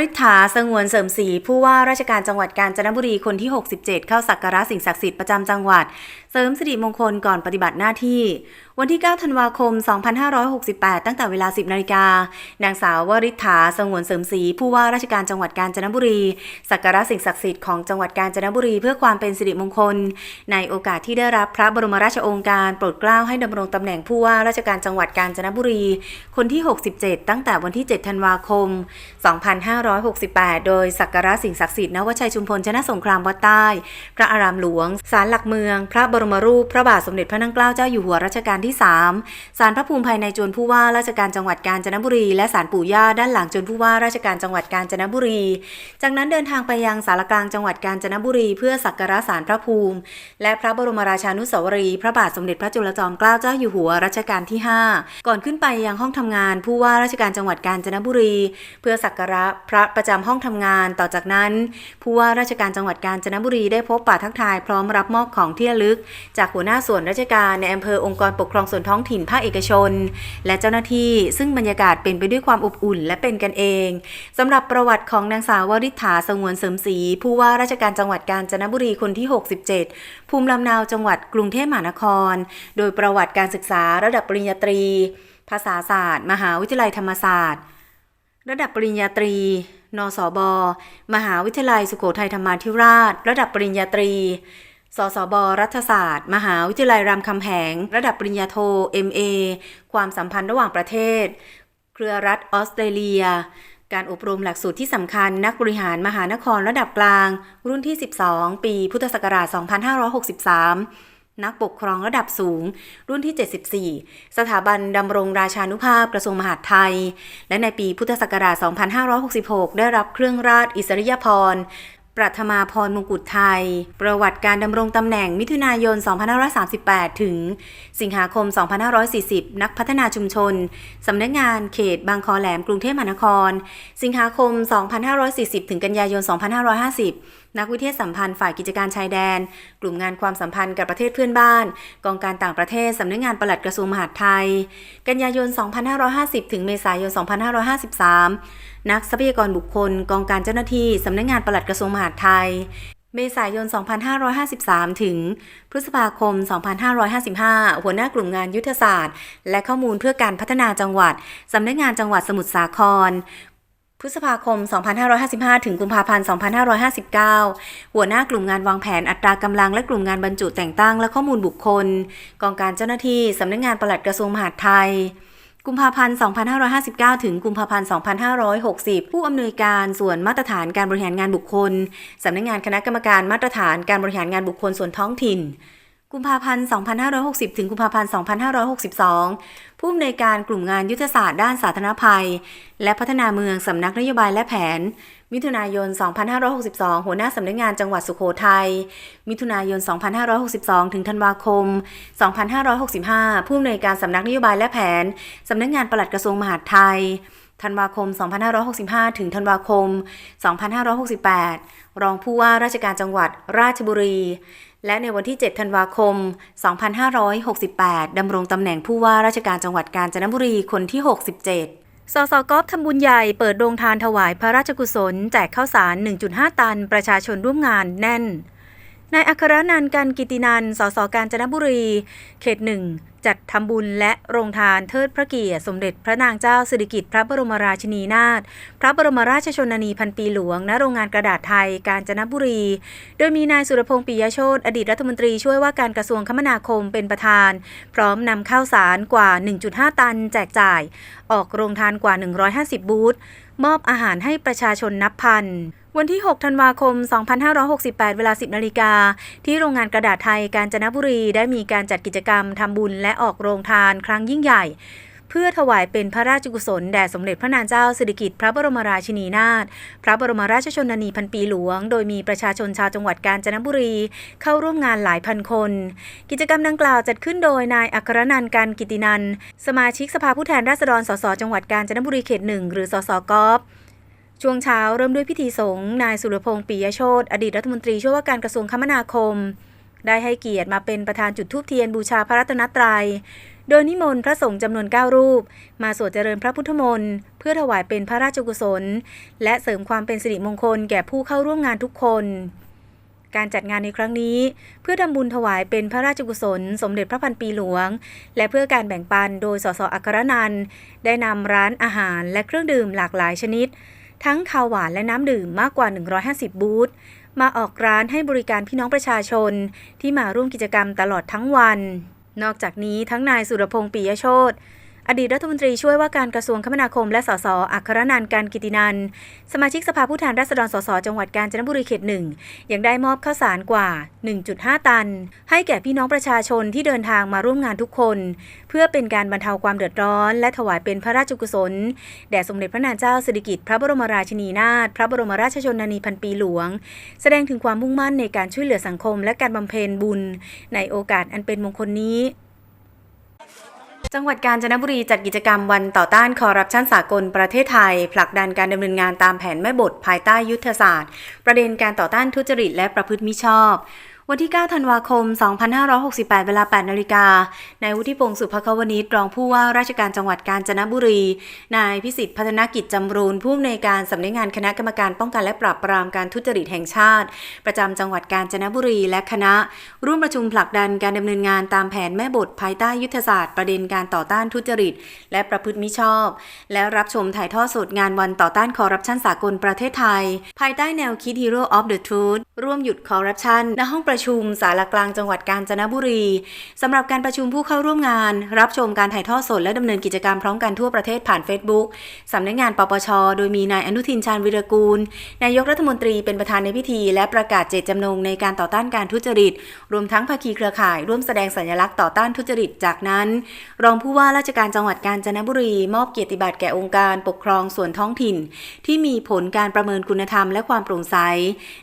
ริษฐาสงวนเสริมศรีผู้ว่าราชการจังหวัดกาญจนบุรีคนที่ 67 เข้าสักการะสิ่งศักดิ์สิทธิ์ประจำจังหวัด เสริมสิริมงคลก่อนปฏิบัติหน้าที่ วันที่ 9 ธันวาคม 2568 ตั้งแต่เวลา 10 นาฬิกา นางสาววริษฐาสงวนเสริมศรีผู้ว่าราชการจังหวัดกาญจนบุรี สักการะสิ่งศักดิ์สิทธิ์ของจังหวัดกาญจนบุรีเพื่อความเป็นสิริมงคล ในโอกาสที่ได้รับพระบรมราชโองการโปรดเกล้าให้ดำรงตำแหน่งผู้ว่าราชการจังหวัดกาญจนบุรี คนที่ 67 ตั้งแต่วันที่ 7 ธันวาคม 2568 โดยสักการะสิ่งศักดิ์สิทธิ์ณวัดชัยชุมพลชนะสงครามวัดใต้ พระอารามหลวง ศาลหลักเมือง พระบรมรูป พระบาทสมเด็จพระนั่งเกล้าเจ้าอยู่หัวรัชกาลที่3 ศาลพระภูมิภายในจวนผู้ว่าราชการจังหวัดกาญจนบุรี และศาลปู่ย่าด้านหลังจวนผู้ว่าราชการจังหวัดกาญจนบุรี จากนั้นเดินทางไปยังศาลกลางจังหวัดกาญจนบุรี เพื่อสักการะศาลพระภูมิ และพระบรมราชานุสาวรีย์พระบาทสมเด็จพระจุลจอมเกล้าเจ้าอยู่หัวรัชกาลที่ 5 ก่อนขึ้นไปยังห้องทำงาน ผู้ว่าราชการจังหวัดกาญจนบุรี เพื่อสักการะพระประจำห้องทำงาน ต่อจากนั้น ผู้ว่าราชการจังหวัดกาญจนบุรีได้พบปะทักทายพร้อมรับมอบของที่ระลึก จากหัวหน้าส่วนราชการในอำเภอองค์กรปกครองกองส่วนท้องถิ่นภาคเอกชน และเจ้าหน้าที่ซึ่งบรรยากาศเป็นไปด้วยความอบอุ่น และเป็นกันเองสำหรับประวัติของนางสาววริษฐาสงวนเสริมศรีผู้ว่าราชการจังหวัดกาญจนบุรีคนที่ 67 ภูมิลำเนาจังหวัดกรุงเทพมหานคร โดยประวัติการศึกษาระดับปริญญาตรี ภาษาศาสตร์ มหาวิทยาลัยธรรมศาสตร์ ระดับปริญญาตรี นสบ มหาวิทยาลัยสุโขทัยธรรมาธิราช ระดับปริญญาตรี สสบ รัฐศาสตร์ มหาวิทยาลัยรามคำแหง ระดับปริญญาโท MA ความสัมพันธ์ระหว่างประเทศ เครือรัฐออสเตรเลีย การอบรมหลักสูตรที่สำคัญนักบริหารมหานครระดับกลาง รุ่นที่ 12 ปี พุทธศักราช 2563 นักปกครองระดับสูง รุ่นที่ 74 สถาบันดำรงราชานุภาพกระทรวงมหาดไทย และในปีพุทธศักราช 2566 ได้รับเครื่องราชอิสริยาภร ประธมาพรมงกุฎไทย ประวัติการดำรงตำแหน่งมิถุนายน 2538 ถึง สิงหาคม 2540 นักพัฒนาชุมชน สำนักงานเขตบางคอแหลมกรุงเทพมหานคร สิงหาคม 2540 ถึงกันยายน 2550 นักวิเทยาสัมพันธ์ฝ่ายกิจการชายแดน กลุ่มงานความสัมพันธ์กับประเทศเพื่อนบ้าน กองการต่างประเทศสำนักงานปลัดกระทรวงมหาดไทย กันยายน 2550 ถึงเมษายน 2553 นักทรัพยากรบุคคล กองการเจ้าหน้าที่สำนักงานปลัดกระทรวงมหาดไทย เมษายน 2553 ถึง พฤษภาคม 2555 หัวหน้ากลุ่มงานยุทธศาสตร์ และข้อมูลเพื่อการพัฒนาจังหวัดสำนักงานจังหวัดสมุทรสาคร พฤษภาคม 2555 ถึงกุมภาพันธ์ 2559 หัวหน้ากลุ่มงานวางแผนอัตรากำลังและกลุ่มงานบรรจุแต่งตั้งและข้อมูลบุคคล กองการเจ้าหน้าที่สำนักงานปลัดกระทรวงมหาดไทย กุมภาพันธ์ 2559 ถึงกุมภาพันธ์ 2560 ผู้อำนวยการส่วนมาตรฐานการบริหารงานบุคคลสำนักงานคณะกรรมการมาตรฐานการบริหารงานบุคคลส่วนท้องถิ่น กุมภาพันธ์ 2560 ถึงกุมภาพันธ์ 2562 ผู้อำนวยการกลุ่มงานยุทธศาสตร์ด้านสาธารณภัย และพัฒนาเมืองสำนักนโยบายและแผน มิถุนายน 2562 หัวหน้าสำนักงานจังหวัดสุโขทัย มิถุนายน 2562 ถึงธันวาคม 2565 ผู้อำนวยการสำนักนโยบายและแผน สำนักงานปลัดกระทรวงมหาดไทยธันวาคม 2565 ถึงธันวาคม 2568 รองผู้ว่าราชการจังหวัดราชบุรี และในวันที่ 7 ธันวาคม 2568 ดำรงตำแหน่งผู้ว่าราชการจังหวัดกาญจนบุรีคนที่ 67สสกอฟทำบุญใหญ่เปิดโรงทานถวายพระราชกุศล แจกข้าวสาร 1.5 ตัน ประชาชนร่วมงานแน่น นายอัครนันท์กันกิตินัน สสกาญจนบุรี เขตหนึ่ง จัดทำบุญและโรงทานเทิดพระเกียรติสมเด็จพระนางเจ้าสิริกิติ์พระบรมราชินีนาถ พระบรมราชชนนีพันปีหลวง ณ โรงงานกระดาษไทย กาญจนบุรี โดยมีนายสุรพงษ์ปิยโชตอดีตรัฐมนตรีช่วยว่าการกระทรวงคมนาคมเป็นประธาน พร้อมนำข้าวสารกว่า 1.5 ตันแจกจ่าย ออกโรงทานกว่า 150 บูธ มอบอาหารให้ประชาชนนับพัน วันที่ 6 ธันวาคม 2568 เวลา 10 นาฬิกา ที่โรงงานกระดาษไทยกาญจนบุรี ได้มีการจัดกิจกรรมทำบุญและออกโรงทานครั้งยิ่งใหญ่ เพื่อถวายเป็นพระราชกุศลแด่สมเด็จพระนางเจ้าสิริกิติ์พระบรมราชินีนาถ พระบรมราชชนนีพันปีหลวง โดยมีประชาชนชาวจังหวัดกาญจนบุรี เข้าร่วมงานหลายพันคน กิจกรรมดังกล่าวจัดขึ้นโดยนายอัครนันท์การกิตินัน สมาชิกสภาผู้แทนราษฎร สส จังหวัดกาญจนบุรีเขตหนึ่งหรือ สสกอฟ ช่วงเช้าเริ่มด้วยพิธีสงฆ์นายสุรพงษ์ปิยโชตอดีตรัฐมนตรีช่วยว่าการกระทรวงคมนาคม ได้ให้เกียรติมาเป็นประธานจุดธูปเทียนบูชาพระรัตนตรัย โดยนิมนต์พระสงฆ์จำนวน 9 รูป มาสวดเจริญพระพุทธมนต์เพื่อถวายเป็นพระราชกุศล และเสริมความเป็นสิริมงคลแก่ผู้เข้าร่วมงานทุกคนการจัดงานในครั้งนี้ เพื่อทำบุญถวายเป็นพระราชกุศล สมเด็จพระพันปีหลวง และเพื่อการแบ่งปันโดยสสอัครนันได้นำร้านอาหารและเครื่องดื่มหลากหลายชนิด ทั้งข้าวหวานและน้ำดื่มมากกว่า 150 บูธ มาออกร้านให้บริการพี่น้องประชาชน ที่มาร่วมกิจกรรมตลอดทั้งวัน นอกจากนี้ทั้งนายสุรพงษ์ปิยโชต อดีตรัฐมนตรีช่วยว่าการกระทรวงคมนาคมและสสอัครนันท์การกิตินัน สมาชิกสภาผู้แทนราษฎรสสจังหวัดกาญจนบุรีเขตหนึ่งยังได้มอบข้าวสารกว่า 1.5 ตัน ให้แก่พี่น้องประชาชนที่เดินทางมาร่วมงานทุกคน เพื่อเป็นการบรรเทาความเดือดร้อน และถวายเป็นพระราชกุศล แด่สมเด็จพระนางเจ้าสิริกิติ์พระบรมราชินีนาถพระบรมราชชนนีพันปีหลวง แสดงถึงความมุ่งมั่นในการช่วยเหลือสังคม และการบำเพ็ญบุญ ในโอกาสอันเป็นมงคลนี้ จังหวัดกาญจนบุรีจัดกิจกรรมวันต่อต้านคอร์รัปชันสากลประเทศไทย ผลักดันการดำเนินงานตามแผนแม่บทภายใต้ยุทธศาสตร์ ประเด็นการต่อต้านทุจริตและประพฤติมิชอบ วันที่ 9 ธันวาคม 2568 เวลา 8 นาฬิกา นายวุฒิพงศ์สุภควณิชรองผู้ว่าราชการจังหวัดกาญจนบุรี นายพิสิทธิ์พัฒนกิจจำรูนผู้อำนวยการสำนักงานคณะกรรมการป้องกันและปราบปรามการทุจริตแห่งชาติ ประจำจังหวัดกาญจนบุรีและคณะ ร่วมประชุมผลักดันการดำเนินงานตามแผนแม่บทภายใต้ยุทธศาสตร์ประเด็นการต่อต้านทุจริต และประพฤติมิชอบ และรับชมถ่ายทอดสดงานวันต่อต้านคอร์รัปชันสากลประเทศไทย ภายใต้แนวคิด Hero of the Truth ร่วมหยุดคอร์รัปชันณห้องประชุมสารกลางจังหวัดกาญจนบุรีสำหรับการประชุมผู้เข้าร่วมงาน รับชมการถ่ายทอดสดและดำเนินกิจกรรมพร้อมกันทั่วประเทศผ่าน Facebook สำนักงานปปช โดยมีนายอนุทินชาญวิรกูล นายกรัฐมนตรีเป็นประธานในพิธี และประกาศเจตจำนงในการต่อต้านการทุจริต รวมทั้งภาคีเครือข่าย ร่วมแสดงสัญลักษณ์ต่อต้านทุจริตจากนั้น รองผู้ว่าราชการจังหวัดกาญจนบุรี มอบเกียรติบัตรแก่องค์การปกครองส่วนท้องถิ่น ที่มีผลการประเมินคุณธรรมและความโปร่งใส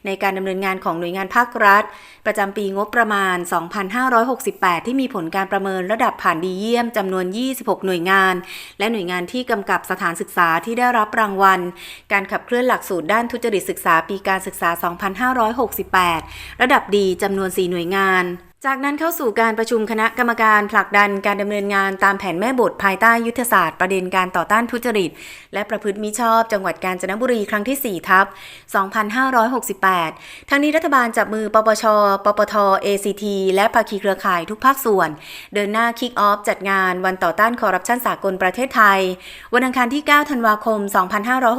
ในการดำเนินงานของหน่วยงานภาครัฐ ประจำปีงบประมาณ 2568 ที่มีผลการประเมินระดับผ่านดีเยี่ยมจำนวน 26 หน่วยงาน และหน่วยงานที่กำกับสถานศึกษาที่ได้รับรางวัล การขับเคลื่อนหลักสูตรด้านทุจริตศึกษาปีการศึกษา 2568 ระดับดีจำนวน 4 หน่วยงาน จากนั้นเข้าสู่การประชุมคณะกรรมการผลักดันการดำเนินงานตามแผนแม่บทภายใต้ยุทธศาสตร์ประเด็นการต่อต้านทุจริต และประพฤติมิชอบจังหวัดกาญจนบุรีครั้งที่ 4 ทับ 2568 ทั้งนี้รัฐบาลจับมือ ปปช ปปท ACT และภาคีเครือข่ายทุกภาคส่วน เดินหน้าคิกออฟจัดงานวันต่อต้านคอร์รัปชันสากลประเทศไทย วันอังคารที่ 9 ธันวาคม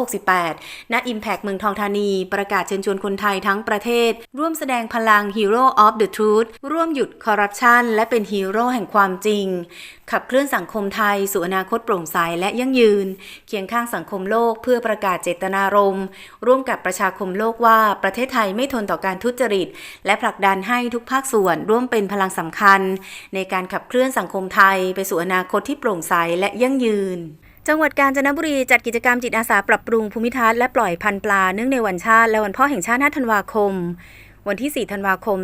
2568 ณ Impact เมืองทองธานี ประกาศเชิญชวนคนไทยทั้งประเทศ ร่วมแสดงพลัง Hero of the Truth ร่วมหยุดคอร์รัปชันและเป็นฮีโร่แห่งความจริง ขับเคลื่อนสังคมไทย สู่อนาคตโปร่งใสและยั่งยืน เคียงข้างสังคมโลกเพื่อประกาศเจตนารมณ์ ร่วมกับประชาคมโลกว่าประเทศไทยไม่ทนต่อการทุจริต และผลักดันให้ทุกภาคส่วนร่วมเป็นพลังสำคัญ ในการขับเคลื่อนสังคมไทย ไปสู่อนาคตที่โปร่งใสและยั่งยืนจังหวัดกาญจนบุรีจัดกิจกรรมจิตอาสาปรับปรุงภูมิทัศน์และปล่อยพันธุ์ปลาเนื่องในวันชาติและวันพ่อแห่งชาติ 5 ธันวาคม วันที่ 4 ธันวาคม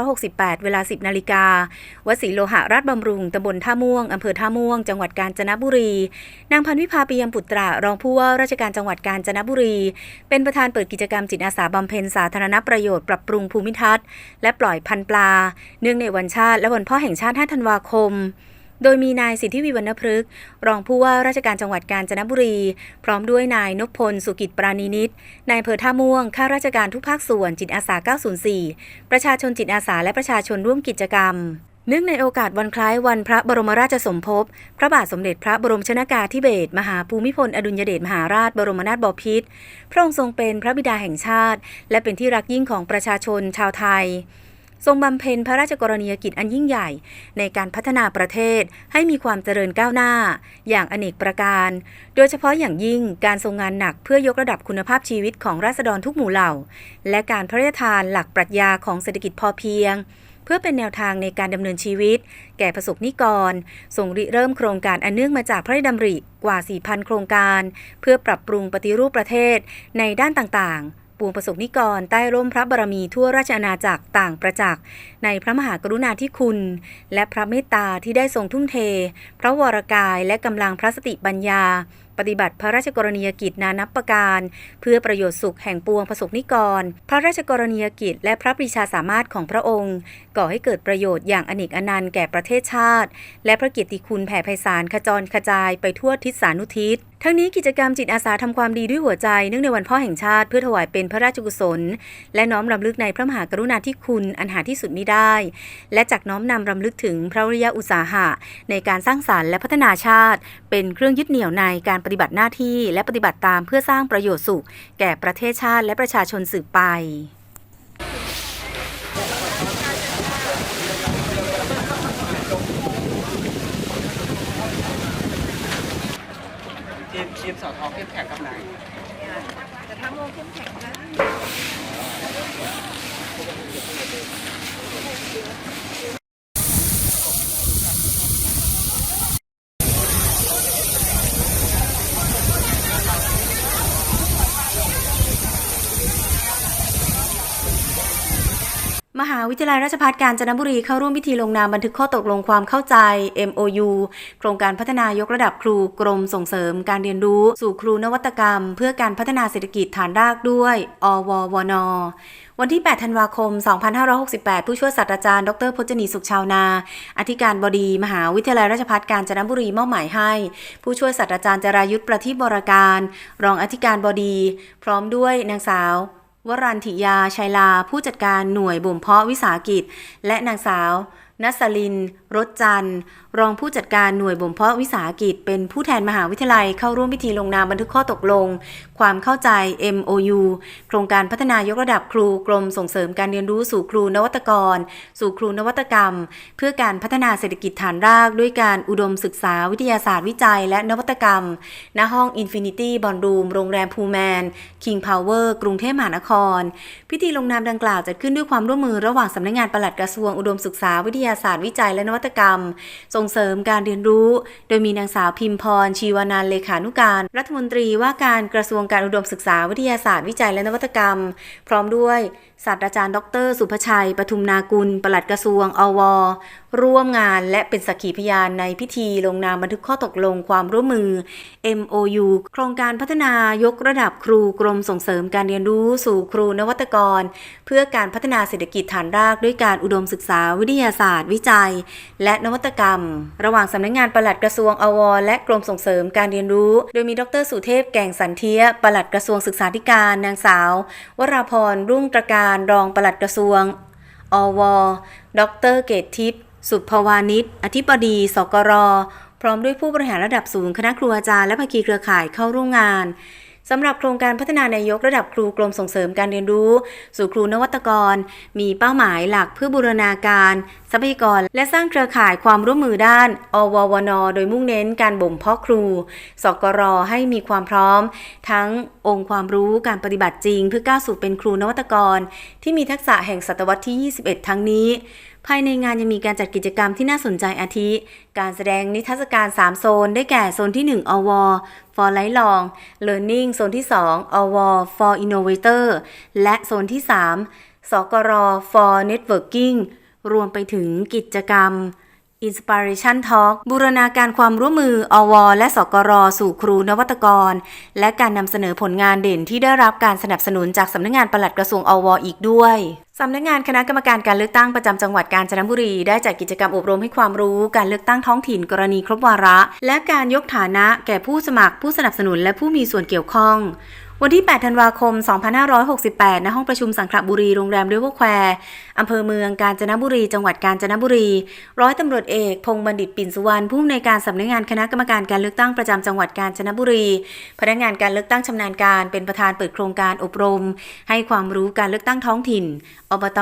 2568 เวลา 10 นาฬิกา วัดศรีโลหะราชบำรุง ตำบลท่าม่วง อำเภอท่าม่วง จังหวัดกาญจนบุรี นางพันวิภาปียมปุตรารองผู้ว่าราชการจังหวัดกาญจนบุรี เป็นประธานเปิดกิจกรรมจิตอาสาบำเพ็ญสาธารณประโยชน์ปรับปรุงภูมิทัศน์ และปล่อยพันธ์ปลา เนื่องในวันชาติและวันพ่อแห่งชาติ 5 ธันวาคม โดยมีนายสิทธิวิวรรณพฤกษ์รองผู้ว่าราชการจังหวัดกาญจนบุรี พร้อมด้วยนายนพพลสุกิจปราณีนิตนายเภอท่าม่วงข้าราชการทุกภาคส่วนจิตอาสา 904 ประชาชนจิตอาสาและประชาชนร่วมกิจกรรมเนื่องในโอกาสวันคล้ายวันพระบรมราชสมภพ พระบาทสมเด็จพระบรมชนากาธิเบศรมหาภูมิพล อดุลยเดชมหาราชบรมนาถบพิตร พระองค์ทรงเป็นพระบิดาแห่งชาติ และเป็นที่รักยิ่งของประชาชนชาวไทย ทรงบำเพ็ญพระราชกรณียกิจอันยิ่งใหญ่ ในการพัฒนาประเทศให้มีความเจริญก้าวหน้า อย่างอเนกประการ โดยเฉพาะอย่างยิ่งการทรงงานหนักเพื่อยกระดับคุณภาพชีวิตของราษฎรทุกหมู่เหล่า และการพระราชทานหลักปรัชญาของเศรษฐกิจพอเพียง เพื่อเป็นแนวทางในการดำเนินชีวิต แก่ประสบนิกรทรงริเริ่มโครงการอันเนื่องมาจากพระราชดำริกว่า 4,000 โครงการ เพื่อปรับปรุงปฏิรูปประเทศในด้านต่างๆ วงประสบนิกร ใต้ร่มพระบารมีทั่วราชอาณาจักรต่างประจักษ์ในพระมหากรุณาธิคุณ และพระเมตตาที่ได้ทรงทุ่มเท พระวรกายและกำลังพระสติปัญญา ปฏิบัติพระราชกรณียกิจนานับประการ เพื่อประโยชน์สุขแห่งปวงประสบนิกร พระราชกรณียกิจ และพระปรีชาสามารถของพระองค์ ก่อให้เกิดประโยชน์อย่างอเนกอนันต์แก่ประเทศชาติ และพระเกียรติคุณแผ่ไพศาลขจรกระจายไปทั่วทิศสานุทิศ ทั้งนี้กิจกรรมจิตอาสาทำความดีด้วยหัวใจเนื่องในวันพ่อแห่งชาติเพื่อถวายเป็นพระราชกุศล และน้อมรำลึกในพระมหากรุณาธิคุณอันหาที่สุดมิได้ และจักน้อมนำรำลึกถึงพระริยะอุตสาหะ ในการสร้างสารรค์และพัฒนาชาติ เป็นเครื่องยึดเหนี่ยวในการปฏิบัติหน้าที่ และปฏิบัติตามเพื่อสร้างประโยชน์สุข แก่ประเทศชาติและประชาชนสืบไป ทีมทีมสอทอเข้มแข็งกับไหน แต่ถ้าโมเข้มแข็งนะ มหาวิทยาลัยราชภัฏกาญจนบุรีเข้าร่วมพิธีลงนามบันทึกข้อตกลงความเข้าใจ MOU โครงการพัฒนายกระดับครูกรมส่งเสริมการเรียนรู้ สู่ครูนวัตกรรม เพื่อการพัฒนาเศรษฐกิจฐานรากด้วย อววนวันที่ 8 ธันวาคม 2568 ผู้ช่วยศาสตราจารย์ ดรพจนีสุขชาวนา อธิการบดี มหาวิทยาลัยราชภัฏกาญจนบุรีมอบหมายให้ ผู้ช่วยศาสตราจารย์จรายุทธประทีปบรการ รองอธิการบดี พร้อมด้วยนางสาว วรันทิยาชัยลาผู้จัดการหน่วยบ่มเพาะวิสาหกิจ และนางสาว นัสลิน รถจันรองผู้จัดการหน่วยบ่มเพาะวิสาหกิจ เป็นผู้แทนมหาวิทยาลัยเข้าร่วมพิธีลงนามบันทึกข้อตกลง ความเข้าใจ MOU โครงการพัฒนายกระดับครูกรมส่งเสริมการเรียนรู้สู่ครูนวัตกร สู่ครูนวัตกรรม เพื่อการพัฒนาเศรษฐกิจฐานราก ด้วยการอุดมศึกษาวิทยาศาสตร์วิจัย และนวัตกรรม ณห้อง Infinity Ballroom โรงแรมพูแมน King Power กรุงเทพมหานคร พิธีลงนามดังกล่าวจัดขึ้นด้วยความร่วมมือระหว่างสำนักงานปลัดกระทรวงอุดมศึกษาวิทยาศาสตร์วิจัยและนวัตกรรม ส่งเสริมการเรียนรู้ โดยมีนางสาวพิมพรชีวานันเลขานุการ รัฐมนตรีว่าการกระทรวงการอุดมศึกษาวิทยาศาสตร์วิจัยและนวัตกรรม พร้อมด้วยศาสตราจารย์ดร สุภชัย ปทุมนากุล ปลัดกระทรวงอว ร่วมงานและเป็นสักขีพยานในพิธีลงนามบันทึกข้อตกลงความร่วมมือ MOU โครงการพัฒนายกระดับครูกรมส่งเสริมการเรียนรู้สู่ครูนวัตกร เพื่อการพัฒนาเศรษฐกิจฐานรากด้วยการอุดมศึกษาวิทยาศาสตร์วิจัย และนวัตกรรม ระหว่างสำนักงานปลัดกระทรวงอวและกรมส่งเสริมการเรียนรู้ โดยมีดรสุเทพแก่งสันเทียปลัดกระทรวงศึกษาธิการนางสาว วราพรรุ่งตรการรองปลัดกระทรวง อว ดรเกตทิพย์สุภวานิชอธิบดี สกร พร้อมด้วยผู้บริหารระดับสูงคณะครูอาจารย์และภาคีเครือข่ายเข้าร่วมงาน สำหรับโครงการพัฒนานายกระดับครูกรมส่งเสริมการเรียนรู้ สู่ครูนวัตกร มีเป้าหมายหลักเพื่อบูรณาการ ทรัพยากร และสร้างเครือข่ายความร่วมมือด้าน อววนโดยมุ่งเน้นการบ่มเพาะครู สกรให้มีความพร้อม ทั้งองค์ความรู้การปฏิบัติจริง เพื่อก้าวสู่เป็นครูนวัตกร ที่มีทักษะแห่งศตวรรษที่ 21 ทั้งนี้ ภายในงานยังมีการจัดกิจกรรมที่น่าสนใจอาทิ การแสดงนิทรรศการ 3 โซน ได้แก่โซนที่ 1 อว for lifelong Learning โซนที่ 2 อว for Innovator และโซนที่ 3 สกร for Networking รวมไปถึงกิจกรรม Inspiration Talk บูรณาการความร่วมมือ อว และสกร สู่ครูนวัตกร และการนำเสนอผลงานเด่นที่ได้รับการสนับสนุนจากสำนักงานปลัดกระทรวงอว อีกด้วยสำนักงานคณะกรรมการการเลือกตั้งประจำจังหวัดกาญจนบุรี ได้จัดกิจกรรมอบรมให้ความรู้การเลือกตั้งท้องถิ่นกรณีครบวาระ และการยกฐานะแก่ผู้สมัครผู้สนับสนุนและผู้มีส่วนเกี่ยวข้อง วันที่ 8 ธันวาคม 2568 ณ ห้องประชุมสังขละบุรี โรงแรมเรเวอร์แควร์อำเภอเมืองกาญจนบุรี จังหวัดกาญจนบุรี ร้อยตำรวจเอก พงษ์บัณฑิตปิ่นสุวรรณ ผู้อำนวยการสำนักงานคณะกรรมการการเลือกตั้งประจำจังหวัดกาญจนบุรี พนักงานการเลือกตั้งชำนาญการ เป็นประธานเปิดโครงการอบรม ให้ความรู้การเลือกตั้งท้องถิ่น อบต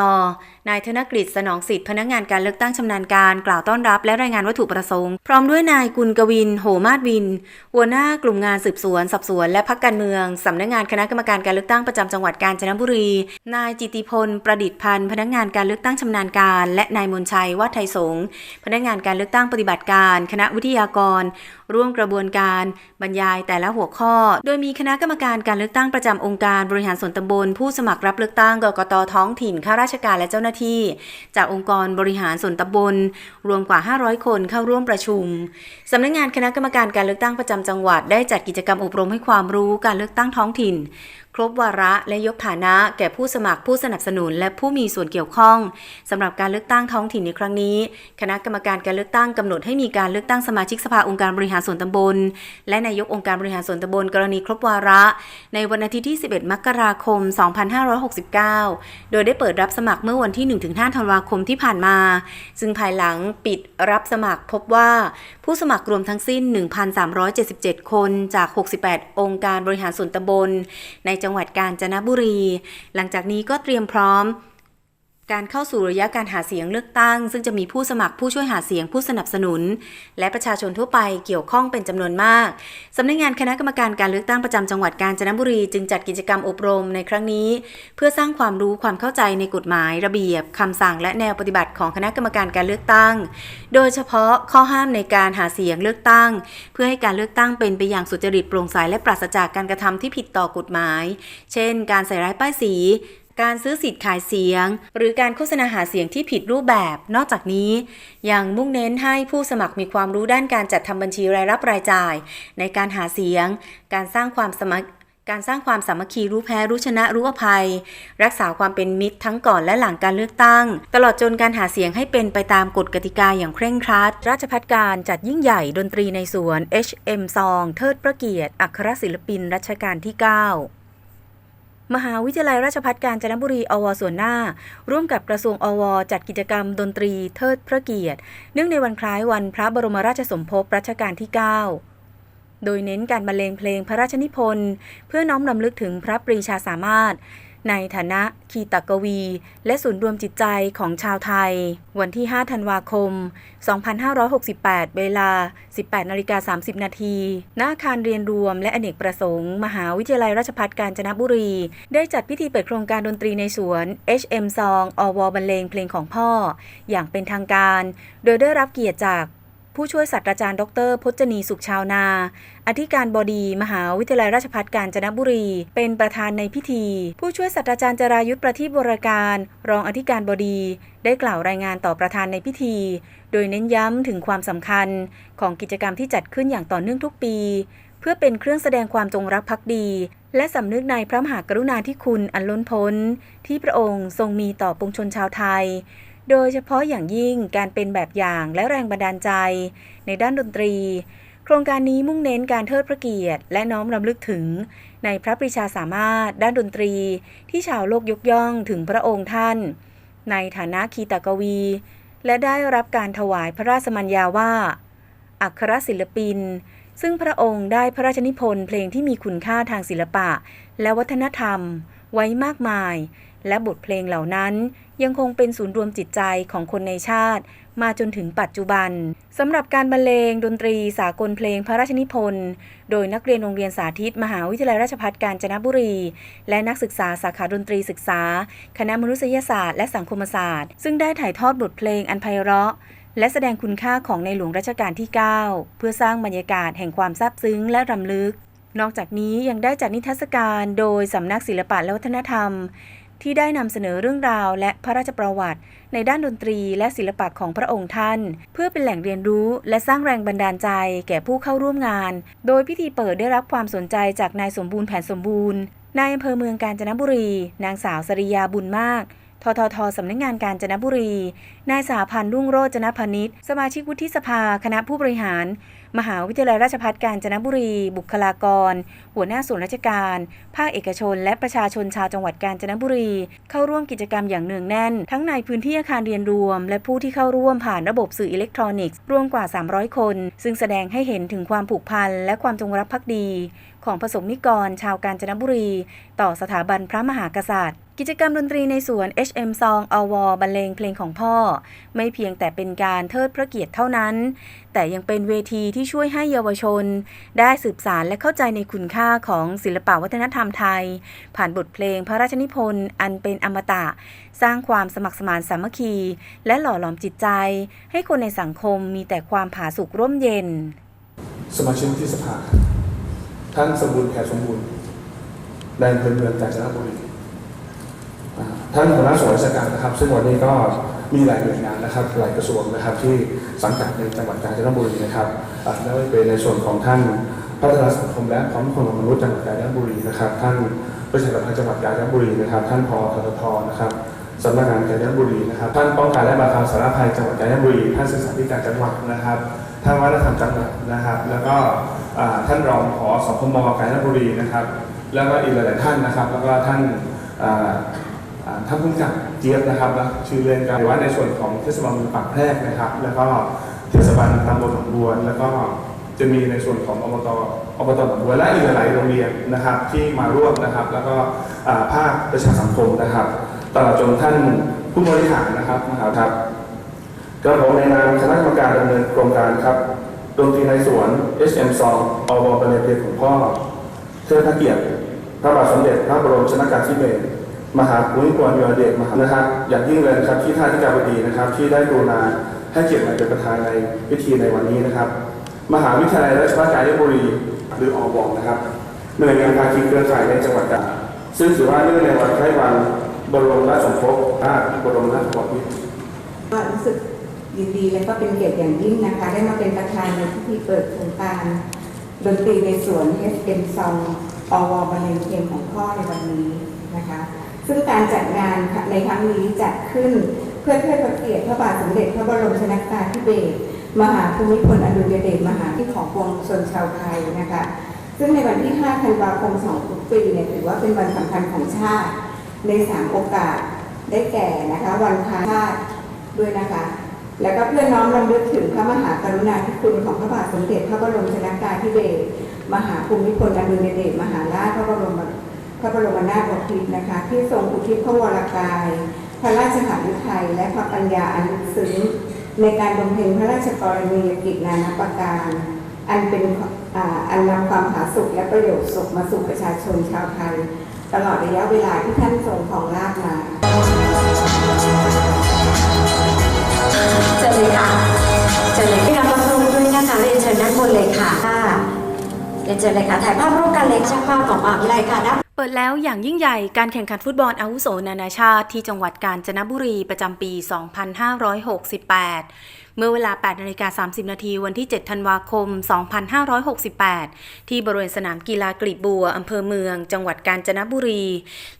นายธนกฤษสนองสิทธิ์ พนักงานการเลือกตั้งชำนาญการ กล่าวต้อนรับและรายงานวัตถุประสงค์ พร้อมด้วยนายกุลกวิน โหมาศวิน หัวหน้ากลุ่มงานสืบสวน สอบสวน และพักการเมืองสำนักงานคณะกรรมการการเลือกตั้งประจำจังหวัดกาญจนบุรี นายจิติพล ประดิษฐ์พันธ์พนักงานการเลือกตั้งชำนาญการ และนายมนชัยวัฒไทยสงพนักงานการเลือกตั้งปฏิบัติการ คณะวิทยากร ร่วมกระบวนการบรรยายแต่ละหัวข้อ โดยมีคณะกรรมการการเลือกตั้งประจำองค์การบริหารส่วนตำบล ผู้สมัครรับเลือกตั้งกกตท้องถิ่นข้าราชการและเจ้าหน้าที่ จากองค์กรบริหารส่วนตำบล รวมกว่า 500 คนเข้าร่วมประชุมสำนักงานคณะกรรมการการเลือกตั้งประจำจังหวัดได้จัดกิจกรรมอบรมให้ความรู้การเลือกตั้งท้องถิ่นครบวาระและยกฐานะแก่ผู้สมัครผู้สนับสนุนและผู้มีส่วนเกี่ยวข้องสำหรับการเลือกตั้งท้องถิ่นในครั้งนี้ คณะกรรมการการเลือกตั้งกำหนดให้มีการเลือกตั้งสมาชิกสภาองค์การบริหารส่วนตำบล และนายกองค์การบริหารส่วนตำบล กรณีครบวาระ ในวันอาทิตย์ที่ 11 มกราคม 2569 โดยได้เปิดรับสมัครเมื่อวันที่ 1-5 ธันวาคมที่ผ่านมา ซึ่งภายหลังปิดรับสมัครพบว่าผู้สมัครรวมทั้งสิ้น 1,377 คนจาก 68 องค์การบริหารส่วนตำบลในจังหวัดกาญจนบุรี หลังจากนี้ก็เตรียมพร้อม การเข้าสู่ระยะการหาเสียงเลือกตั้ง ซึ่งจะมีผู้สมัครผู้ช่วยหาเสียงผู้สนับสนุน และประชาชนทั่วไปเกี่ยวข้องเป็นจำนวนมากสำนักงานคณะกรรมการการเลือกตั้งประจำจังหวัดกาญจนบุรีจึงจัดกิจกรรมอบรมในครั้งนี้ เพื่อสร้างความรู้ความเข้าใจในกฎหมาย ระเบียบคำสั่งและแนวปฏิบัติของคณะกรรมการการเลือกตั้ง โดยเฉพาะข้อห้ามในการหาเสียงเลือกตั้ง เพื่อให้การเลือกตั้งเป็นไปอย่างสุจริตโปร่งใสและปราศจากการกระทำที่ผิดต่อกฎหมาย เช่น การใส่ร้ายป้ายสี การซื้อสิทธิ์ขายเสียง หรือการโฆษณาหาเสียงที่ผิดรูปแบบ นอกจากนี้ยังมุ่งเน้นให้ผู้สมัครมีความรู้ด้านการจัดทำบัญชีรายรับรายจ่าย ในการหาเสียง การสร้างความสมัครการสร้างความสามัคคีรู้แพ้รู้ชนะรู้อภัย รักษาความเป็นมิตรทั้งก่อนและหลังการเลือกตั้ง ตลอดจนการหาเสียงให้เป็นไปตามกฎกติกาอย่างเคร่งครัด ราชพัฒการจัดยิ่งใหญ่ดนตรีในสวน HM ซองเทิดพระเกียรติ อัครศิลปินรัชกาลที่ 9 มหาวิทยาลัยราชภัฏกาญจนบุรีอวส่วนหน้า ร่วมกับกระทรวงอว จัดกิจกรรมดนตรีเทิดพระเกียรติ เนื่องในวันคล้ายวันพระบรมราชสมภพรัชกาลที่ 9 โดยเน้นการบรรเลงเพลงพระราชนิพนธ์ เพื่อน้อมรำลึกถึงพระปรีชาสามารถ ในฐานะคีตกวี และศูนย์รวมจิตใจของชาวไทย วันที่ 5 ธันวาคม 2568 เวลา 18นาฬิกา30 นาทีณอาคารเรียนรวม และอเนกประสงค์ มหาวิทยาลัยราชภัฏกาญจนบุรี ได้จัดพิธีเปิดโครงการดนตรีในสวน HM ซองอวบรรเลงเพลงของพ่อ อย่างเป็นทางการ โดยได้รับเกียรติจาก ผู้ช่วยศาสตราจารย์ ดร พจนีสุขชาวนา อธิการบดีมหาวิทยาลัยราชภัฏกาญจนบุรี เป็นประธานในพิธี ผู้ช่วยศาสตราจารย์จรายุทธประทีปบรการ รองอธิการบดี ได้กล่าวรายงานต่อประธานในพิธี โดยเน้นย้ำถึงความสำคัญของกิจกรรมที่จัดขึ้นอย่างต่อเนื่องทุกปี เพื่อเป็นเครื่องแสดงความจงรักภักดี และสำนึกในพระมหากรุณาธิคุณอันล้นพ้น ที่พระองค์ทรงมีต่อปวงชนชาวไทย โดยเฉพาะอย่างยิ่งการเป็นแบบอย่างและแรงบันดาลใจ ในด้านดนตรี โครงการนี้มุ่งเน้นการเทิดพระเกียรติ และน้อมรำลึกถึง ในพระปรีชาสามารถด้านดนตรี ที่ชาวโลกยกย่องถึงพระองค์ท่าน ในฐานะคีตกวี และได้รับการถวายพระราชมัญญาว่า อัครศิลปิน ซึ่งพระองค์ได้พระราชนิพนธ์เพลงที่มีคุณค่าทางศิลปะ และวัฒนธรรม ไว้มากมาย และบทเพลงเหล่านั้น ยังคงเป็นศูนย์รวมจิตใจของคนในชาติ มาจนถึงปัจจุบันสำหรับการบรรเลงดนตรีสากลเพลงพระราชนิพนธ์โดยนักเรียนโรงเรียนสาธิต มหาวิทยาลัยราชภัฏกาญจนบุรี และนักศึกษาสาขาดนตรีศึกษา คณะมนุษยศาสตร์และสังคมศาสตร์ ซึ่งได้ถ่ายทอดบทเพลงอันไพเราะและแสดงคุณค่าของในหลวงรัชกาลที่ 9 เพื่อสร้างบรรยากาศแห่งความซาบซึ้งและรำลึก นอกจากนี้ยังได้จัดนิทรรศการโดยสำนักศิลปะและวัฒนธรรม ที่ได้นำเสนอเรื่องราวและพระราชประวัติ ในด้านดนตรีและศิลปะของพระองค์ท่าน เพื่อเป็นแหล่งเรียนรู้และสร้างแรงบันดาลใจแก่ผู้เข้าร่วมงาน โดยพิธีเปิดได้รับความสนใจจากนายสมบูรณ์แผนสมบูรณ์นายอำเภอเมืองกาญจนบุรี นางสาวสริยาบุญมากทททสำนักงานการจนบุรี นายสาพันธ์รุ่งโรจนพนิชสมาชิกวุฒิสภา คณะผู้บริหาร มหาวิทยาลัยราชภัฏกาญจนบุรี บุคลากร หัวหน้าส่วนราชการ ภาคเอกชน และประชาชนชาวจังหวัดกาญจนบุรี เข้าร่วมกิจกรรมอย่างเนืองแน่น ทั้งในพื้นที่อาคารเรียนรวม และผู้ที่เข้าร่วมผ่านระบบสื่ออิเล็กทรอนิกส์รวมกว่า 300 คน ซึ่งแสดงให้เห็นถึงความผูกพันและความจงรักภักดี ของประสงค์นิกร ชาวกาญจนบุรี ต่อสถาบันพระมหากษัตริย์ กิจกรรมดนตรีในสวน HM Song อวบรรเลงเพลงของพ่อ ไม่เพียงแต่เป็นการเทิดพระเกียรติเท่านั้น แต่ยังเป็นเวทีที่ช่วยให้เยาวชน ได้สืบสารและเข้าใจในคุณค่าของศิลปวัฒนธรรมไทย ผ่านบทเพลงพระราชนิพนธ์อันเป็นอมตะ สร้างความสมัครสมานสามัคคี และหล่อหลอมจิตใจ ให้คนในสังคมมีแต่ความผาสุกร่มเย็น สมาชิกวุฒิสภาท่านสมบูรณ์แขกสมบูรณ์ในอำเภอเมืองกาญจนบุรี ท่านหัวหน้าส่วนราชการนะครับ ซึ่งวันนี้ก็มีหลายหน่วยงานนะครับ หลายกระทรวงนะครับ ที่สังกัดในจังหวัดกาญจนบุรีนะครับไม่ว่าจะเป็นในส่วนของท่านพัฒนาสังคมและความมั่นคงของมนุษย์จังหวัดกาญจนบุรีนะครับ ท่านประชาสัมพันธ์จังหวัดกาญจนบุรีนะครับ ท่านพอทททนะครับสำนักงานกาญจนบุรีนะครับ ท่านป้องกันและบรรเทาสาธารณภัยจังหวัดกาญจนบุรี ท่านศึกษาธิการจังหวัดนะครับท่านวัฒนธรรมจังหวัดนะครับ แล้วก็ท่านรองผอสพมกาญจนบุรีนะครับ แล้วก็อีกหลายๆท่านนะครับ แล้วก็ท่าน ท่านผู้กับเจี๊ยบนะครับและชื่อเล่นกันหรือว่าในส่วนของเทศบาลเมืองปากแพรกนะครับ แล้วก็เทศบาลตำบลหนองบัวแล้วก็จะมีในส่วนของอบตอบตหนองบัวและอีกหลายๆโรงเรียนนะครับที่มาร่วมนะครับ แล้วก็ภาคประชาสังคมนะครับตลอดจนท่านผู้บริหารนะครับมหาครับกระผมในนามคณะกรรมการดำเนินโครงการครับดนตรีในสวน SM 2อวบรรเลงเพลงของพ่อเทิดพระเกียรติพระบาทสมเด็จพระบรมชนกาธิเบศร มหาภูมิพลอดุลยเดชมหานะครับอย่างยิ่งเลยนะครับที่ท่านที่การบดีนะครับ ที่ได้กรุณาให้เกียรติมาเป็นประธานในพิธีในวันนี้นะครับ มหาวิทยาลัยราชภัฏกาญจนบุรีหรืออวนะครับหน่วยงานภาคีเครือข่ายในจังหวัดกาญซึ่งถือว่าเนื่องในวันคล้ายวันบรมราชสมภพพระบรมราชบพิตรก็รู้สึกยินดีและก็เป็นเกียรติอย่างยิ่งนะคะ ได้มาเป็นประธานในพิธีเปิดโครงการดนตรีในสวน FM Song อวบรรเลงเพลงของพ่อในวันนี้นะคะ ซึ่งการจัดงานในครั้งนี้จัดขึ้นเพื่อเทิดพระเกียรติพระบาทสมเด็จพระบรมชนกาธิเบศรมหาภูมิพลอดุลยเดชมหาที่ของปวงชนชาวไทยนะคะ ซึ่งในวันที่ 5 ธันวาคม 2 ทุกปีเนี่ยถือว่าเป็นวันสำคัญของชาติ ในสามโอกาสได้แก่นะคะ วันพาชาติด้วยนะคะ แล้วก็เพื่อน้อมรำลึกถึงพระมหากรุณาธิคุณของพระบาทสมเด็จพระบรมชนกาธิเบศรมหาภูมิพลอดุลยเดชมหาราชพระบรม พระบรมนาถบพิตรนะคะ ที่ทรงอุทิศพระวรกาย พระราชหฤทัยและพระปัญญาอันลึกซึ้งในการบำเพ็ญพระราชกรณียกิจนานาประการ อันเป็นอ,อันนำความผาสุกและประโยชน์สุขมาสู่ประชาชนชาวไทย ตลอดระยะเวลาที่ท่านทรงของราชมาเชิญเลยค่ะเชิญเลยพี่รับรับรู้ด้วยนะคะเรียนเชิญด้านบนเลยค่ะเรียนเชิญเลยค่ะถ่ายภาพร่วมกันเลยช่างภาพของมหาวิทยาลัยค่ะด้ เปิดแล้วอย่างยิ่งใหญ่การแข่งขันฟุตบอลอาวุโสนานาชาติที่จังหวัดกาญจนบุรีประจำปี 2568 เมื่อเวลา 8นาฬิกา30 นาทีวันที่ 7 ธันวาคม 2568 ที่บริเวณสนามกีฬากลีบบัวอำเภอเมือง จังหวัดกาญจนบุรี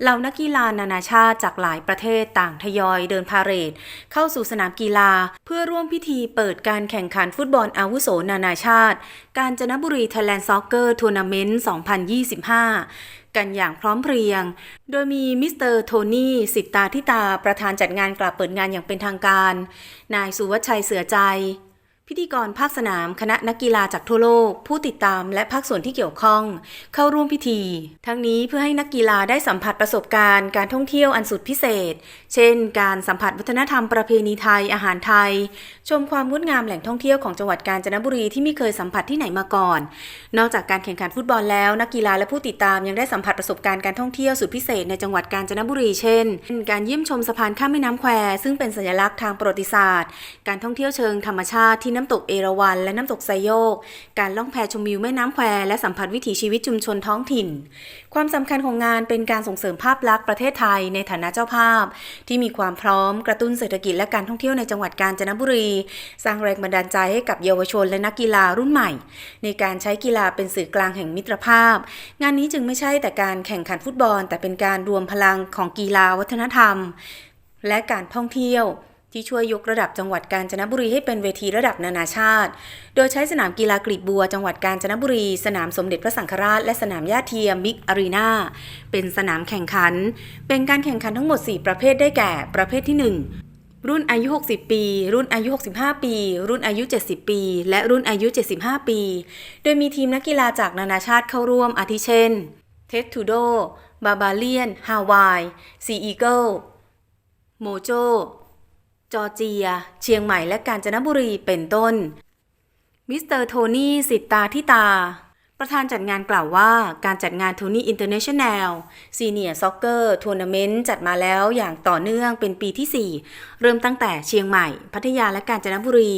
เหล่านักกีฬานานาชาติจากหลายประเทศต่างทยอยเดินพาเหรดเข้าสู่สนามกีฬา เพื่อร่วมพิธีเปิดการแข่งขันฟุตบอลอาวุโสนานาชาติ กาญจนบุรีไทยแลนด์ซ็อกเกอร์ทัวร์นาเมนต์ 2025 กันอย่างพร้อมเพรียง โดยมีมิสเตอร์โทนี่สิทธาทิตาประธานจัดงานกล่าวเปิดงานอย่างเป็นทางการ นายสุวัชชัยเสือใจ พิธีกรภาคสนามคณะนักกีฬาจากทั่วโลก ผู้ติดตามและภาคส่วนที่เกี่ยวข้อง เข้าร่วมพิธี ทั้งนี้เพื่อให้นักกีฬาได้สัมผัสประสบการณ์การท่องเที่ยวอันสุดพิเศษ เช่น การสัมผัสวัฒนธรรมประเพณีไทยอาหารไทย ชมความงดงามแหล่งท่องเที่ยวของจังหวัดกาญจนบุรีที่ไม่เคยสัมผัสที่ไหนมาก่อน นอกจากการแข่งขันฟุตบอลแล้ว นักกีฬาและผู้ติดตามยังได้สัมผัสประสบการณ์การท่องเที่ยวสุดพิเศษในจังหวัดกาญจนบุรีเช่น การเยี่ยมชมสะพานข้ามแม่น้ำแควซึ่งเป็นสัญลักษณ์ทางประวัติศาสตร์ การท่องเที่ยวเชิงธรรมชาติที่น้ำตกเอราวัณและน้ำตกไซโยก การล่องแพชมวิวแม่น้ำแควและสัมผัสวิถีชีวิตชุมชนท้องถิ่น ความสำคัญของงานเป็นการส่งเสริมภาพลักษณ์ประเทศไทยในฐานะเจ้าภาพ ที่มีความพร้อมกระตุ้นเศรษฐกิจและการท่องเที่ยวในจังหวัดกาญจนบุรี สร้างแรงบันดาลใจให้กับเยาวชนและนักกีฬารุ่นใหม่ ในการใช้กีฬาเป็นสื่อกลางแห่งมิตรภาพ งานนี้จึงไม่ใช่แต่การแข่งขันฟุตบอล แต่เป็นการรวมพลังของกีฬาวัฒนธรรม และการท่องเที่ยว ที่ช่วยยกระดับจังหวัดกาญจนบุรีให้เป็นเวทีระดับนานาชาติ โดยใช้สนามกีฬากลีบบัวจังหวัดกาญจนบุรี สนามสมเด็จพระสังฆราช และสนามหญ้าเทียมบิ๊กอารีนาเป็นสนามแข่งขัน เป็นการแข่งขันทั้งหมด 4 ประเภทได้แก่ ประเภทที่ 1รุ่นอายุ 60 ปี รุ่นอายุ 65 ปี รุ่นอายุ 70 ปี และรุ่นอายุ 75 ปี โดยมีทีมนักกีฬาจากนานาชาติเข้าร่วมอาทิเช่น เท็ดทูโด บาบาเลียน ฮาวาย ซีอีเกิล โมโจ จอร์เจีย เชียงใหม่และกาญจนบุรีเป็นต้น มิสเตอร์โทนี่สิตาทิตา ประธานจัดงานกล่าวว่าการจัดงานโทนี่อินเตอร์เนชั่นแนลซีเนียร์ซ็อกเกอร์ทัวร์นาเมนต์จัดมาแล้วอย่างต่อเนื่องเป็นปีที่ 4 เริ่มตั้งแต่เชียงใหม่ พัทยาและกาญจนบุรี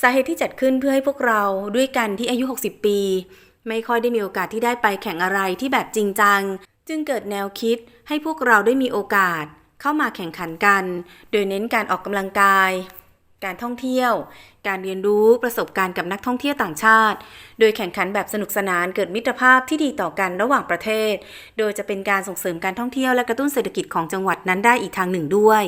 สาเหตุที่จัดขึ้นเพื่อให้พวกเราด้วยกันที่อายุ 60 ปี ไม่ค่อยได้มีโอกาสที่ได้ไปแข่งอะไรที่แบบจริงจัง จึงเกิดแนวคิดให้พวกเราได้มีโอกาส เข้ามาแข่งขันกัน โดยเน้นการออกกำลังกาย การท่องเที่ยว การเรียนรู้ประสบการณ์กับนักท่องเที่ยวต่างชาติ โดยแข่งขันแบบสนุกสนานเกิดมิตรภาพที่ดีต่อกันระหว่างประเทศ โดยจะเป็นการส่งเสริมการท่องเที่ยวและกระตุ้นเศรษฐกิจของจังหวัดนั้นได้อีกทางหนึ่งด้วย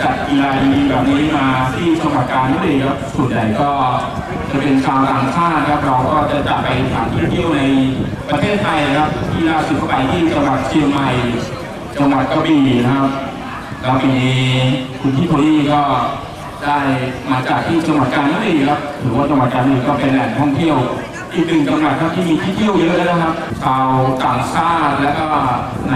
จัดกีฬาดีๆแบบนี้มาที่จังหวัดกาญจนบุรีครับส่วนใหญ่ก็จะเป็นชาวต่างชาติครับเราก็จะจัดไปสถานที่เที่ยวในประเทศไทยนะครับที่ล่าสุดก็ไปที่จังหวัดเชียงใหม่จังหวัดกระบี่นะครับแล้วปีนี้คุณพี่โทนี่ก็ได้มาจากที่จังหวัดกาญจนบุรีครับถือว่าจังหวัดกาญจนบุรีก็เป็นแหล่งท่องเที่ยวอีกหนึ่งจังหวัดครับที่มีที่เที่ยวเยอะนะครับชาวต่างชาติแล้วก็ใน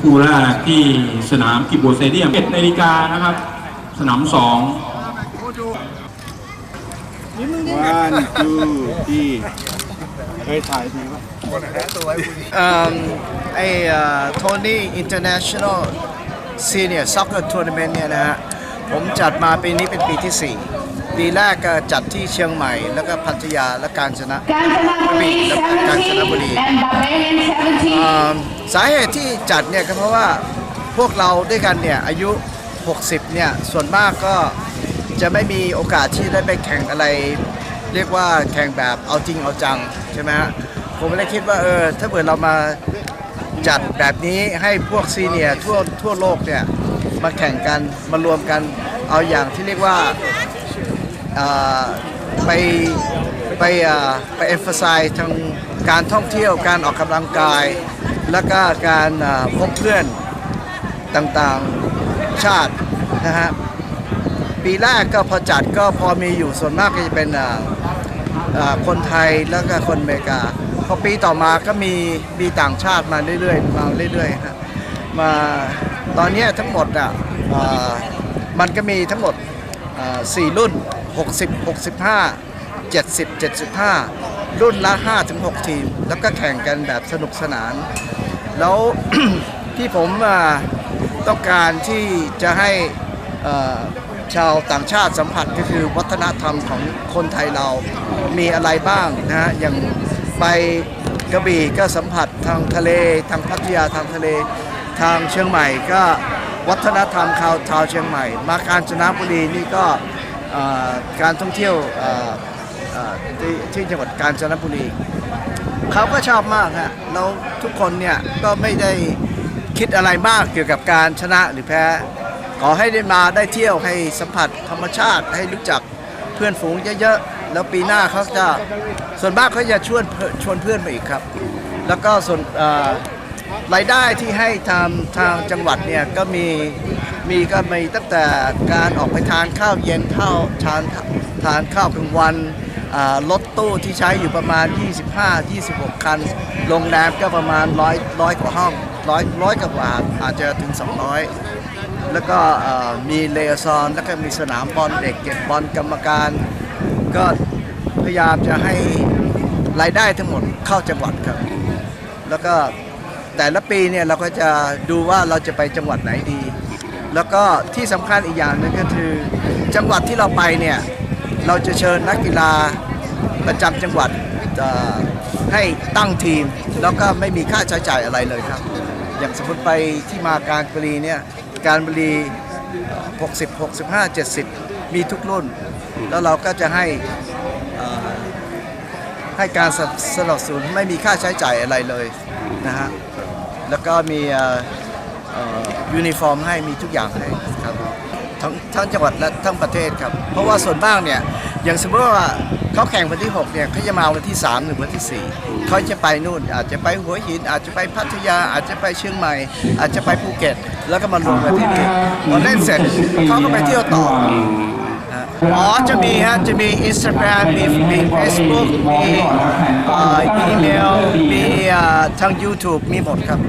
คู่แรกที่สนามกิบโบสเตเดียม1นาฬิกานะครับ สนามสองวันทูที่เคยถ่ายทีป่ะ um, ไอ้โทนี่อินเตอร์เนชั่นแนลซีเนียร์ซ็อกเกอร์ทัวร์นาเมนต์เนี่ยนะฮะ ผมจัดมาปีนี้เป็นปีที่ 4 ปีแรกก็จัดที่เชียงใหม่ แล้วก็พัทยาและกาญจน Kanchanaburi แล้วก็กาญจนบุรี สาเหตุที่จัดเนี่ยก็เพราะว่าพวกเราด้วยกันเนี่ยอายุ 60 เนี่ยส่วนมากก็จะไม่มีโอกาสที่ได้ไปแข่งอะไร เรียกว่าแข่งแบบเอาจริงเอาจังใช่ไหมฮะผมเลยคิดว่าเออถ้าเกิดเรามาจัดแบบนี้ให้พวกซีเนียร์ทั่วทั่วโลกเนี่ยมาแข่งกันมารวมกันเอาอย่างที่เรียกว่าอ่าไปไปอ่าไป emphasize ทางการท่องเที่ยวการออกกำลังกาย แล้วก็การพบเพื่อนต่างๆชาตินะฮะปีแรกก็พอจัดก็พอมีอยู่ส่วนมากก็จะเป็นคนไทยแล้วก็คนอเมริกาพอปีต่อมาก็มีมีต่างชาติมาเรื่อยๆมาเรื่อยๆฮะมาตอนนี้ทั้งหมดอะมันก็มีทั้งหมดอ่าสี่รุ่น 60 65 70 75 รุ่นละ 5-6 ทีม แล้วก็แข่งกันแบบสนุกสนาน แล้ว ที่ผมต้องการที่จะให้ชาวต่างชาติสัมผัสก็คือวัฒนธรรมของคนไทยเรามีอะไรบ้างนะฮะอย่างไปกระบี่ก็สัมผัสทางทะเล ทางพัทยาทางทะเลทางเชียงใหม่ก็วัฒนธรรมชาวชาวเชียงใหม่ มากาญจนบุรีนี่ก็การท่องเที่ยว ที่ที่จังหวัดกาญจนบุรีเขาก็ชอบมากฮะแล้วทุกคนเนี่ยก็ไม่ได้คิดอะไรมากเกี่ยวกับการชนะหรือแพ้ ขอให้ได้มาได้เที่ยวให้สัมผัสธรรมชาติให้รู้จักเพื่อนฝูงเยอะๆ แล้วปีหน้าเขาจะส่วนมากเขาจะชวนชวนเพื่อนมาอีกครับ แล้วก็ส่วนรายได้ที่ให้ทางทางจังหวัดเนี่ยก็มีมีก็มีตั้งแต่การออกไปทานข้าวเย็นข้าวทานทานข้าวกลางวัน รถตู้ที่ใช้อยู่ประมาณ 25-26 คัน โรงแรมก็ประมาณร้อยร้อยกว่าห้องร้อยร้อยกว่าอาจจะถึง 200 แล้วก็มีเลอซอน แล้วก็มีสนามบอลเด็กเก็บบอลกรรมการ ก็พยายามจะให้รายได้ทั้งหมดเข้าจังหวัดครับ แล้วก็แต่ละปีเนี่ยเราก็จะดูว่าเราจะไปจังหวัดไหนดี แล้วก็ที่สำคัญอีกอย่างนึงก็คือจังหวัดที่เราไปเนี่ย เราจะเชิญนักกีฬาประจำจังหวัดให้ตั้งทีม แล้วก็ไม่มีค่าใช้จ่ายอะไรเลยครับ อย่างสมมติไปที่มาการบุรีเนี่ยการบุรี 60 65 70 มีทุกรุ่น แล้วเราก็จะให้ให้การสนับสนับสนุนไม่มีค่าใช้จ่ายอะไรเลยนะฮะแล้วก็มียูนิฟอร์มให้มีทุกอย่างให้ครับ ทั้งทั้งจังหวัดและทั้งประเทศครับ เพราะว่าส่วนมากเนี่ยอย่างสมมติว่าเขาแข่งวันที่ 6 เนี่ยเขาจะมาวันที่ 3 หรือวันที่ 4 เขาจะไปนู่น อาจจะไปหัวหิน อาจจะไปพัทยา อาจจะไปเชียงใหม่ อาจจะไปภูเก็ต แล้วก็มารวมกันที่นี่พอเล่นเสร็จเขาก็ไปเที่ยวต่ออ๋อจะมีฮะจะมี Instagram มีมี Facebook มีเอ่ออีเมลมีเอ่อทาง YouTube มีหมดครับ